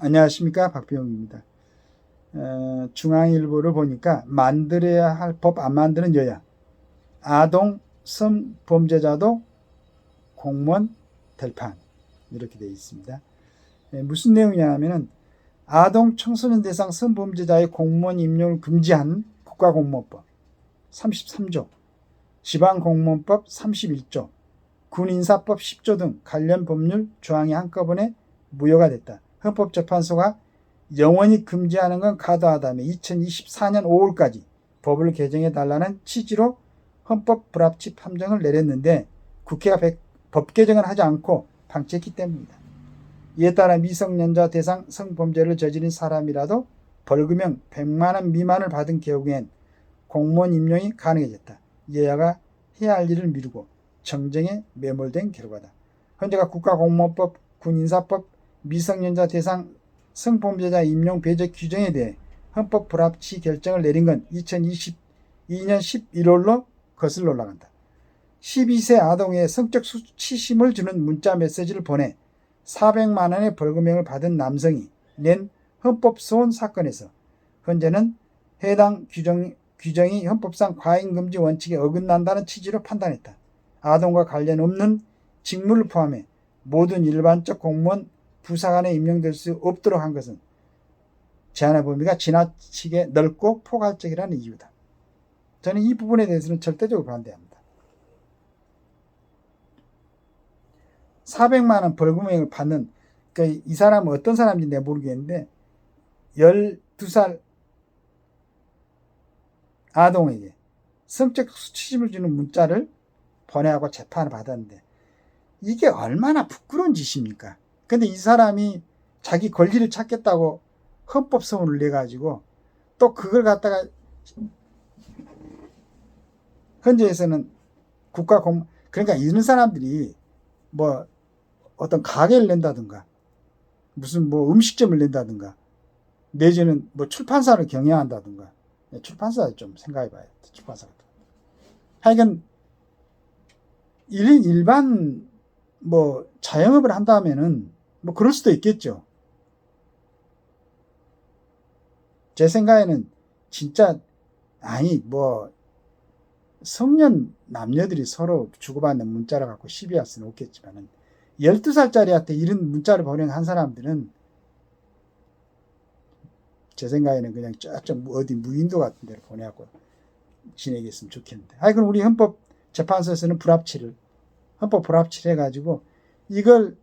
안녕하십니까 박병입니다. 어, 중앙일보를 보니까 만들어야 할 법 안 만드는 여야 아동 성범죄자도 공무원 될판 이렇게 되어 있습니다. 예, 무슨 내용이냐면은 아동 청소년 대상 성범죄자의 공무원 임용을 금지한 국가공무원법 33조, 지방공무원법 31조, 군인사법 10조 등 관련 법률 조항이 한꺼번에 무효가 됐다. 헌법재판소가 영원히 금지하는 건 가도하다며 2024년 5월까지 법을 개정해 달라는 취지로 헌법 불합치 판정을 내렸는데 국회가 백- 법 개정을 하지 않고 방치했기 때문입니다. 이에 따라 미성년자 대상 성범죄를 저지른 사람이라도 벌금형 100만 원 미만을 받은 경우엔 공무원 임용이 가능해졌다. 여야가 해야 할 일을 미루고 정쟁에 매몰된 결과다. 현재가 국가공무원법, 군인사법, 미성년자 대상 성범죄자 임용 배제 규정에 대해 헌법 불합치 결정을 내린 건 2022년 11월로 거슬러 올라간다. 12세 아동의 성적 수치심을 주는 문자 메시지를 보내 400만 원의 벌금형을 받은 남성이 낸 헌법 소원 사건에서 현재는 해당 규정, 규정이 헌법상 과잉금지 원칙에 어긋난다는 취지로 판단했다. 아동과 관련 없는 직무를 포함해 모든 일반적 공무원 부사관에 임명될 수 없도록 한 것은 제한의 범위가 지나치게 넓고 포괄적이라는 이유다. 저는 이 부분에 대해서는 절대적으로 반대합니다. 400만 원 벌금형을 받는 그러니까 이 사람은 어떤 사람인지 내가 모르겠는데 12살 아동에게 성적 수치심을 주는 문자를 번외하고 재판을 받았는데 이게 얼마나 부끄러운 짓입니까? 근데 이 사람이 자기 권리를 찾겠다고 헌법 소원을 내 가지고 또 그걸 갖다가 현재에서는 국가 공 그러니까 이런 사람들이 뭐 어떤 가게를 낸다든가 무슨 뭐 음식점을 낸다든가 내지는 뭐 출판사를 경영한다든가. 네, 출판사 좀 생각해 봐야 돼 출판사가 하여간 일 일반 뭐 자영업을 한다면은 뭐 그럴 수도 있겠죠. 제 생각에는 진짜 아니 뭐 성년 남녀들이 서로 주고받는 문자를 갖고 시비 할 수는 없겠지만은 12살짜리한테 이런 문자를 보낸 한 사람들은 제 생각에는 그냥 쫙쫙 어디 무인도 같은 데를 보내갖고 지내겠으면 좋겠는데. 아이, 그럼 우리 헌법 재판소에서는 불합치를, 헌법 불합치를 해가지고 이걸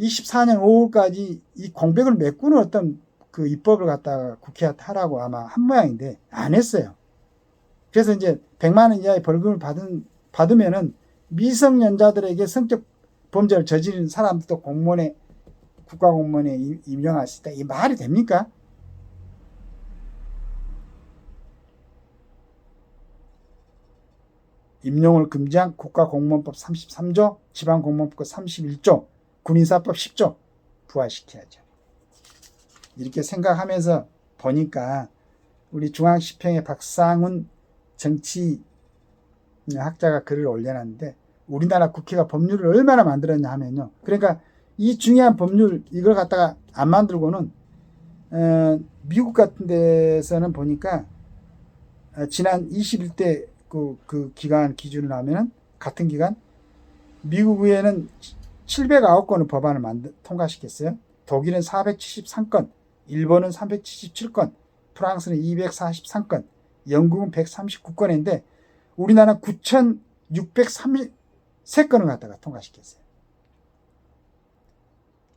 24년 5월까지 이 공백을 메꾸는 어떤 그 입법을 갖다가 국회한테 하라고 아마 한 모양인데 안 했어요. 그래서 이제 100만 원 이하의 벌금을 받은, 받으면은 미성년자들에게 성적 범죄를 저지른 사람도 공무원에 국가공무원에 임- 임명할 수 있다. 이 말이 됩니까? 임용을 금지한 국가공무원법 33조, 지방공무원법 31조, 군인사법 10조 부활시켜야죠. 이렇게 생각하면서 보니까 우리 중앙시평의 박상훈 정치 학자가 글을 올려놨는데 우리나라 국회가 법률을 얼마나 만들었냐 하면요. 그러니까 이 중요한 법률 이걸 갖다가 안 만들고는 어, 미국 같은 데서는 보니까 어, 지난 21대 그, 그 기간 기준으로 하면은 같은 기간 미국 의회는 709건의 법안을 만들, 통과시켰어요. 독일은 473건, 일본은 377건, 프랑스는 243건, 영국은 139건인데 우리나라 9,603건을 갖다가 통과시켰어요.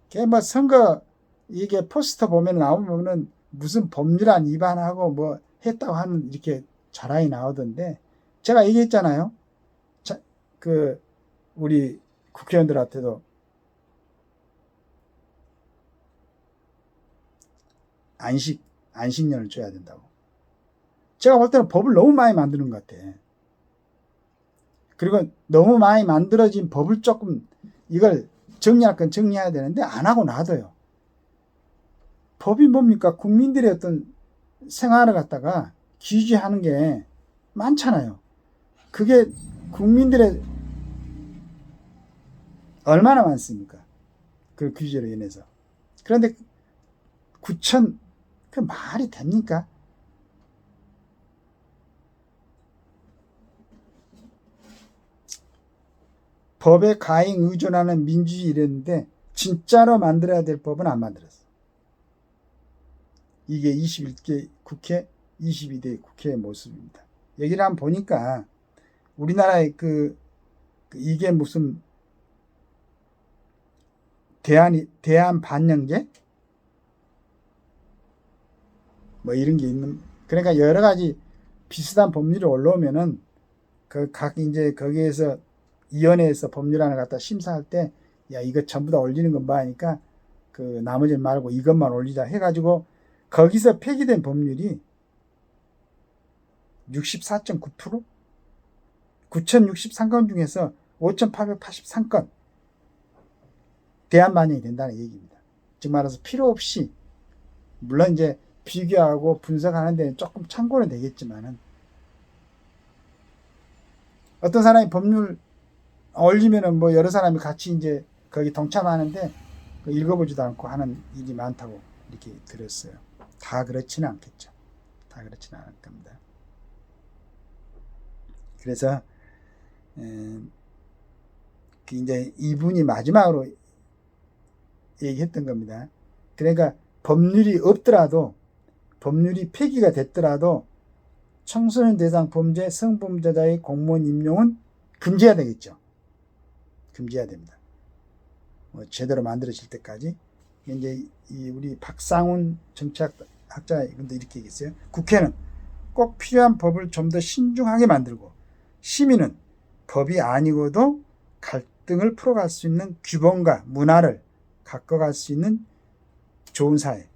그게 뭐 선거 이게 포스터 보면 나오면은 무슨 법률안 위반하고 뭐 했다고 하는 이렇게 자랑이 나오던데 제가 얘기했잖아요. 자, 그 우리 국회의원들한테도 안식 안식년을 줘야 된다고. 제가 볼 때는 법을 너무 많이 만드는 것 같아. 그리고 너무 많이 만들어진 법을 조금 이걸 정리할 건 정리해야 되는데 안 하고 놔둬요. 법이 뭡니까? 국민들의 어떤 생활을 갖다가 규제하는 게 많잖아요. 그게 국민들의 얼마나 많습니까? 그 규제로 인해서. 그런데 9천 그 말이 됩니까? 법에 가행 의존하는 민주주의 이랬는데 진짜로 만들어야 될 법은 안 만들었어. 이게 21개 국회, 22대 국회의 모습입니다. 여기를 한번 보니까 우리나라의 그, 그 이게 무슨 대한 대한 반영제 뭐 이런 게 있는 그러니까 여러 가지 비슷한 법률이 올라오면은 그 각 이제 거기에서 위원회에서 법률안을 갖다 심사할 때 야 이거 전부 다 올리는 건봐 하니까 그 나머지는 말고 이것만 올리자 해가지고 거기서 폐기된 법률이 64.9% 9,063건 중에서 5,883건 대안 반영이 된다는 얘기입니다. 즉 말해서 필요 없이 물론 이제 비교하고 분석하는 데는 조금 참고는 되겠지만은 어떤 사람이 법률 올리면은 뭐 여러 사람이 같이 이제 거기 동참하는데 그 읽어보지도 않고 하는 일이 많다고 이렇게 들었어요. 다 그렇지는 않겠죠. 다 그렇지는 않을 겁니다. 그래서 에, 그 이제 이분이 마지막으로 얘기했던 겁니다. 그러니까 법률이 없더라도 법률이 폐기가 됐더라도 청소년 대상 범죄 성범죄자의 공무원 임용은 금지해야 되겠죠. 금지해야 됩니다. 뭐 제대로 만들어질 때까지 이제 이 우리 박상훈 정치학자 이분도 이렇게 얘기했어요. 국회는 꼭 필요한 법을 좀 더 신중하게 만들고 시민은 법이 아니고도 갈등을 풀어갈 수 있는 규범과 문화를 가꿔갈 수 있는 좋은 사회.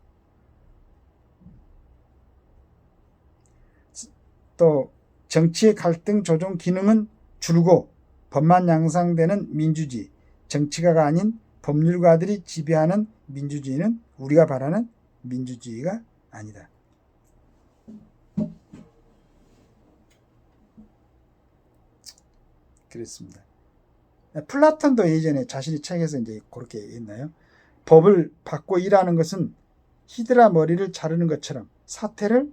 또 정치의 갈등 조정 기능은 줄고 법만 양상되는 민주주의, 정치가가 아닌 법률가들이 지배하는 민주주의는 우리가 바라는 민주주의가 아니다. 그렇습니다. 플라톤도 예전에 자신의 책에서 이제 그렇게 했나요? 법을 받고 일하는 것은 히드라 머리를 자르는 것처럼 사태를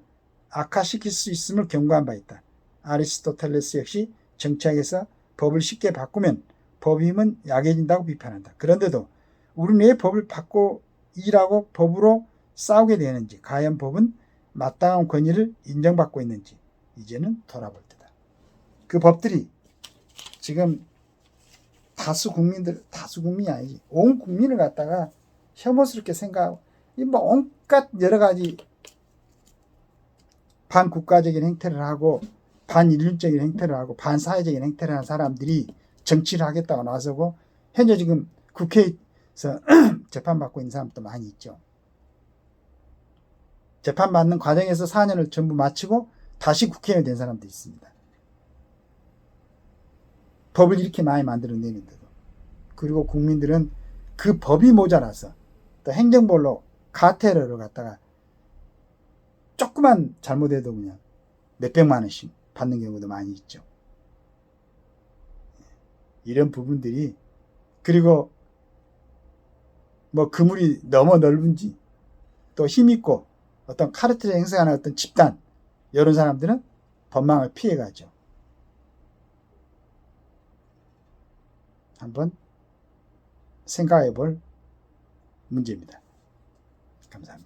악화시킬 수 있음을 경고한 바 있다. 아리스토텔레스 역시 정치학에서 법을 쉽게 바꾸면 법의 힘은 약해진다고 비판한다. 그런데도 우리는 왜 법을 받고 일하고 법으로 싸우게 되는지, 과연 법은 마땅한 권위를 인정받고 있는지 이제는 돌아볼 때다. 그 법들이 지금 다수 국민들, 다수 국민이 아니지, 온 국민을 갖다가 혐오스럽게 생각하고, 이뭐 온갖 여러 가지 반국가적인 행태를 하고 반인륜적인 행태를 하고 반사회적인 행태를 하는 사람들이 정치를 하겠다고 나서고 현재 지금 국회에서 재판받고 있는 사람도 많이 있죠. 재판받는 과정에서 4년을 전부 마치고 다시 국회의원이 된 사람도 있습니다. 법을 이렇게 많이 만들어내는데도. 그리고 국민들은 그 법이 모자라서 또 행정벌로 가테러를 갖다가 조그만 잘못해도 그냥 몇백만 원씩 받는 경우도 많이 있죠. 이런 부분들이 그리고 뭐 그물이 너무 넓은지 또 힘있고 어떤 카르텔을 행사하는 어떤 집단 이런 사람들은 법망을 피해가죠. 한번 생각해 볼 문제입니다. 감사합니다.